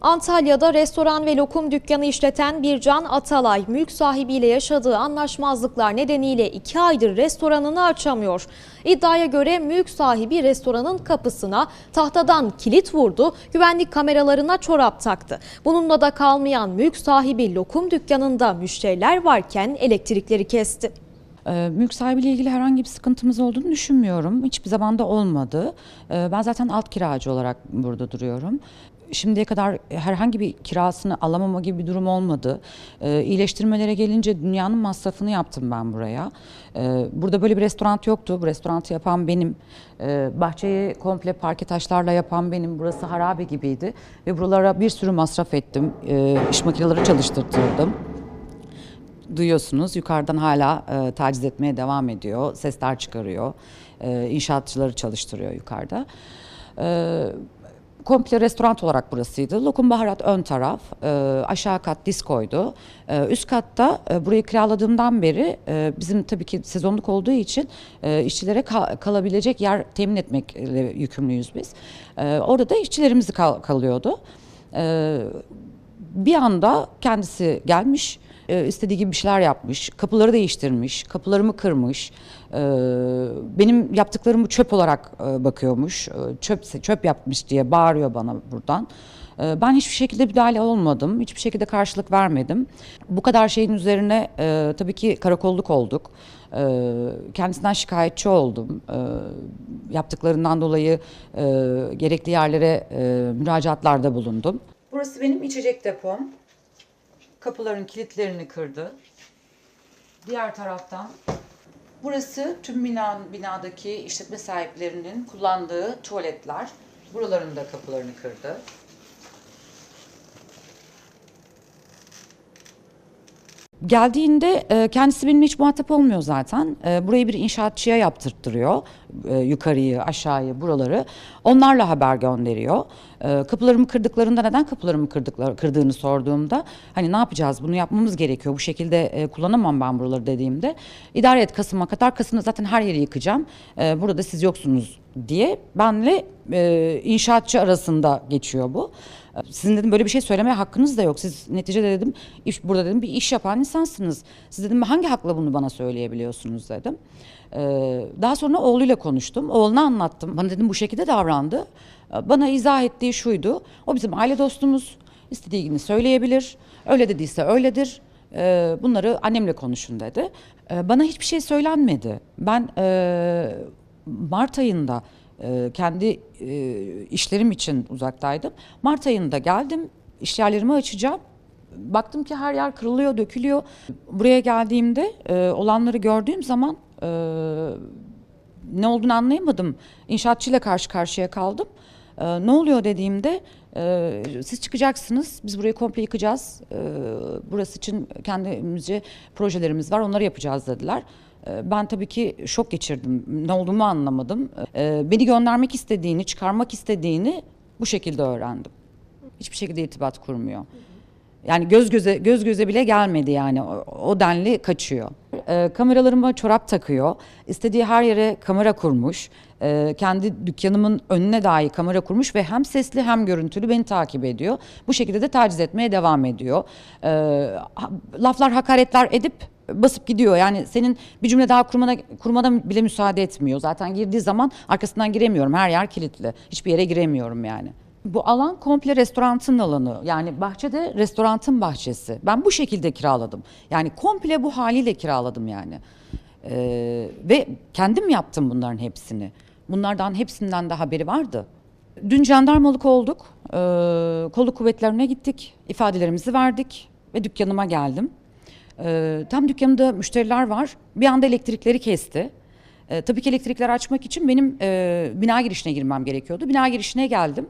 Antalya'da restoran ve lokum dükkanı işleten Bircan Atalay, mülk sahibiyle yaşadığı anlaşmazlıklar nedeniyle iki aydır restoranını açamıyor. İddiaya göre mülk sahibi restoranın kapısına tahtadan kilit vurdu, güvenlik kameralarına çorap taktı. Bununla da kalmayan mülk sahibi lokum dükkanında müşteriler varken elektrikleri kesti. Ee, Mülk sahibiyle ilgili herhangi bir sıkıntımız olduğunu düşünmüyorum. Hiçbir zaman da olmadı. Ee, Ben zaten alt kiracı olarak burada duruyorum. Şimdiye kadar herhangi bir kirasını alamama gibi bir durum olmadı. Ee, iyileştirmelere gelince dünyanın masrafını yaptım ben buraya. Ee, burada böyle bir restoran yoktu. Bu restoranı yapan benim. Ee, bahçeyi komple parke taşlarla yapan benim. Burası harabe gibiydi. Ve buralara bir sürü masraf ettim. Ee, iş makineleri çalıştırtırdım duyuyorsunuz yukarıdan hala e, taciz etmeye devam ediyor. Sesler çıkarıyor. E, inşaatçıları çalıştırıyor yukarıda. E, komple restoran olarak burasıydı. Lokum Baharat ön taraf, e, aşağı kat diskoydu. E, üst katta e, burayı kiraladığımdan beri e, bizim tabii ki sezonluk olduğu için e, işçilere ka- kalabilecek yer temin etmekle yükümlüyüz biz. E, orada da işçilerimiz kal- kalıyordu. E, bir anda kendisi gelmiş, e, istediği gibi bir şeyler yapmış, kapıları değiştirmiş, kapılarımı kırmış, benim yaptıklarımı çöp olarak e, bakıyormuş, e, çöp çöp yapmış diye bağırıyor bana buradan. E, Ben hiçbir şekilde müdahale olmadım, hiçbir şekilde karşılık vermedim. Bu kadar şeyin üzerine e, tabii ki karakolluk olduk. Kendisinden şikayetçi oldum. Yaptıklarından dolayı e, gerekli yerlere e, müracaatlarda bulundum. Burası benim içecek depom. Kapıların kilitlerini kırdı. Diğer taraftan burası tüm binanın binadaki işletme sahiplerinin kullandığı tuvaletler. Buraların da kapılarını kırdı. Geldiğinde e, kendisi benimle hiç muhatap olmuyor zaten. E, burayı bir inşaatçıya yaptırttırıyor. E, yukarıyı, aşağıyı, buraları. Onlarla haber gönderiyor. E, kapılarımı kırdıklarında neden kapılarımı kırdıkları, kırdığını sorduğumda hani ne yapacağız bunu yapmamız gerekiyor. Bu şekilde e, kullanamam ben buraları dediğimde idare et Kasım'a kadar. Kasım'da zaten her yeri yıkacağım. E, burada siz yoksunuz diye benle e, inşaatçı arasında geçiyor bu. Sizin dedim böyle bir şey söylemeye hakkınız da yok. Siz neticede dedim iş, burada dedim bir iş yapan insansınız. Siz dedim hangi hakla bunu bana söyleyebiliyorsunuz dedim. Ee, daha sonra oğluyla konuştum. Oğluna anlattım. Bana dedim bu şekilde davrandı. Ee, Bana izah ettiği şuydu. O bizim aile dostumuz. İstediği gibi söyleyebilir. Öyle dediyse öyledir. Ee, bunları annemle konuşun dedi. Ee, bana hiçbir şey söylenmedi. Ben e, Mart ayında e, kendi e, işlerim için uzaktaydım. Mart ayında geldim, iş yerlerimi açacağım. Baktım ki her yer kırılıyor, dökülüyor. Buraya geldiğimde e, olanları gördüğüm zaman e, ne olduğunu anlayamadım. İnşaatçıyla karşı karşıya kaldım. Ne oluyor dediğimde siz çıkacaksınız, biz burayı komple yıkacağız. Burası için kendimizce projelerimiz var, onları yapacağız dediler. E, Ben tabii ki şok geçirdim. Ne olduğumu anlamadım. E, Beni göndermek istediğini, çıkarmak istediğini bu şekilde öğrendim. Hiçbir şekilde irtibat kurmuyor. Yani göz göze göz göze bile gelmedi yani o, o denli kaçıyor. E, kameralarıma çorap takıyor. İstediği her yere kamera kurmuş. E, kendi dükkanımın önüne dahi kamera kurmuş ve hem sesli hem görüntülü beni takip ediyor. Bu şekilde de taciz etmeye devam ediyor. E, laflar, hakaretler edip basıp gidiyor. Yani senin bir cümle daha kurmana, kurmana bile müsaade etmiyor. Zaten girdiği zaman arkasından giremiyorum. Her yer kilitli. Hiçbir yere giremiyorum yani. Bu alan komple restoranın alanı. Yani bahçede restoranın bahçesi. Ben bu şekilde kiraladım. Yani komple bu haliyle kiraladım yani. Ee, ve kendim yaptım bunların hepsini. Bunlardan hepsinden de haberi vardı. Dün jandarmalık olduk. Ee, kolluk kuvvetlerine gittik. ifadelerimizi verdik ve dükkanıma geldim. Ee, tam dükkanımda müşteriler var. Bir anda elektrikleri kesti. Ee, tabii ki elektrikleri açmak için benim e, bina girişine girmem gerekiyordu. Bina girişine geldim.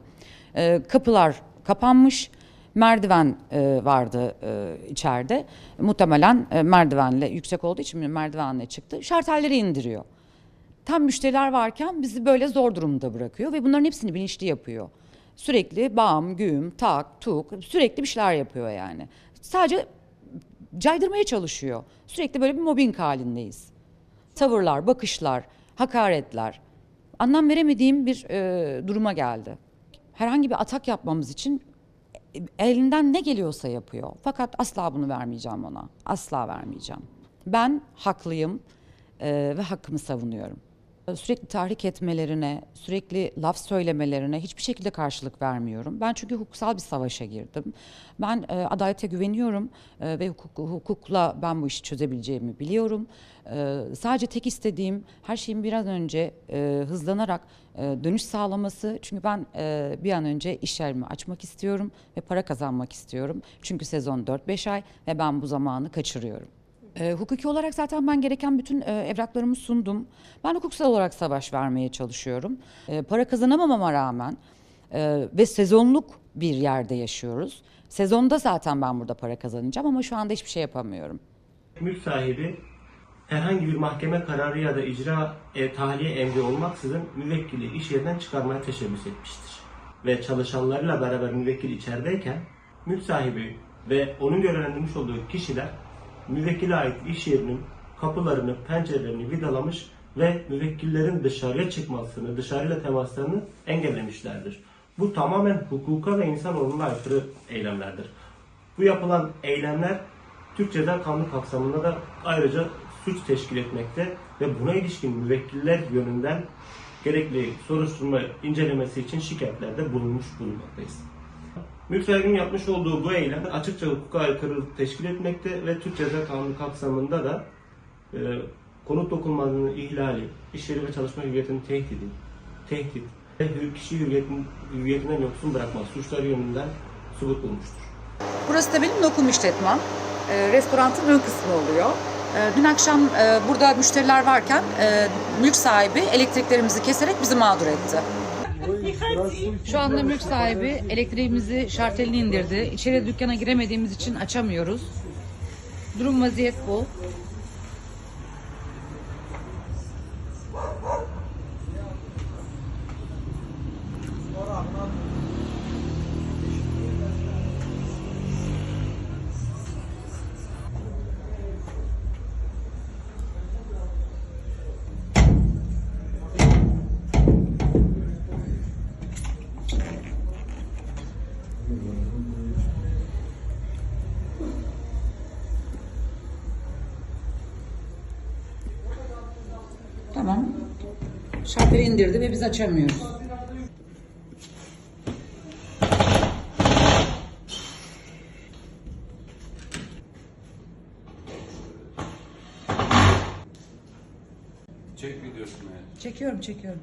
Ee, kapılar kapanmış. Merdiven e, vardı e, içeride. Muhtemelen e, merdivenle yüksek olduğu için merdivenle çıktı. Şartelleri indiriyor. Tam müşteriler varken bizi böyle zor durumda bırakıyor ve bunların hepsini bilinçli yapıyor. Sürekli bam, güm, tak, tuk sürekli bir şeyler yapıyor yani. Sadece caydırmaya çalışıyor. Sürekli böyle bir mobbing halindeyiz. Tavırlar, bakışlar, hakaretler. Anlam veremediğim bir e, duruma geldi. Herhangi bir atak yapmamız için elinden ne geliyorsa yapıyor. Fakat asla bunu vermeyeceğim ona. Asla vermeyeceğim. Ben haklıyım e, ve hakkımı savunuyorum. Sürekli tahrik etmelerine, sürekli laf söylemelerine hiçbir şekilde karşılık vermiyorum. Ben çünkü hukuksal bir savaşa girdim. Ben e, adalete güveniyorum e, ve hukuk, hukukla ben bu işi çözebileceğimi biliyorum. E, sadece tek istediğim her şeyin bir an önce e, hızlanarak e, dönüş sağlaması. Çünkü ben e, bir an önce iş yerimi açmak istiyorum ve para kazanmak istiyorum. Çünkü sezon 4-5 ay ve ben bu zamanı kaçırıyorum. E, hukuki olarak zaten ben gereken bütün e, evraklarımı sundum. Ben hukuksal olarak savaş vermeye çalışıyorum. E, para kazanamamama rağmen e, ve sezonluk bir yerde yaşıyoruz. Sezonda zaten ben burada para kazanacağım ama şu anda hiçbir şey yapamıyorum. mülk sahibi herhangi bir mahkeme kararı ya da icra e, tahliye emri olmaksızın müvekkili iş yerinden çıkarmaya teşebbüs etmiştir. Ve çalışanlarıyla beraber müvekkil içerideyken mülk sahibi ve onun görevlendirmiş olduğu kişiler müvekkile ait iş yerinin kapılarını, pencerelerini vidalamış ve müvekkillerin dışarıya çıkmasını, dışarıyla temaslarını engellemişlerdir. Bu tamamen hukuka ve insanoğluna aykırı eylemlerdir. Bu yapılan eylemler Türk Ceza Kanunu kapsamında da ayrıca suç teşkil etmekte ve buna ilişkin müvekkiller yönünden gerekli soruşturma incelemesi için şikayetlerde bulunmuş bulunmaktayız. Mülk yapmış olduğu bu eylem açıkça hukuka aykırı teşkil etmekte ve Türk Ceza Kanunu kapsamında da e, konut dokunulmazlığının ihlali, iş yeri ve çalışma hürriyetinin tehdidi, tehdit ve kişi hürriyetin, hürriyetinden yoksun bırakma suçları yönünden subut bulmuştur. Burası da benim lokum işletmem. E, restoranın ön kısmı oluyor. E, dün akşam e, burada müşteriler varken e, mülk sahibi elektriklerimizi keserek bizi mağdur etti. Şu anda mülk sahibi elektriğimizi şartelini indirdi. İçeri dükkana giremediğimiz için açamıyoruz. Durum vaziyet bu. Şarteli indirdi ve biz açamıyoruz. Çek videosunu. Çekiyorum, çekiyorum.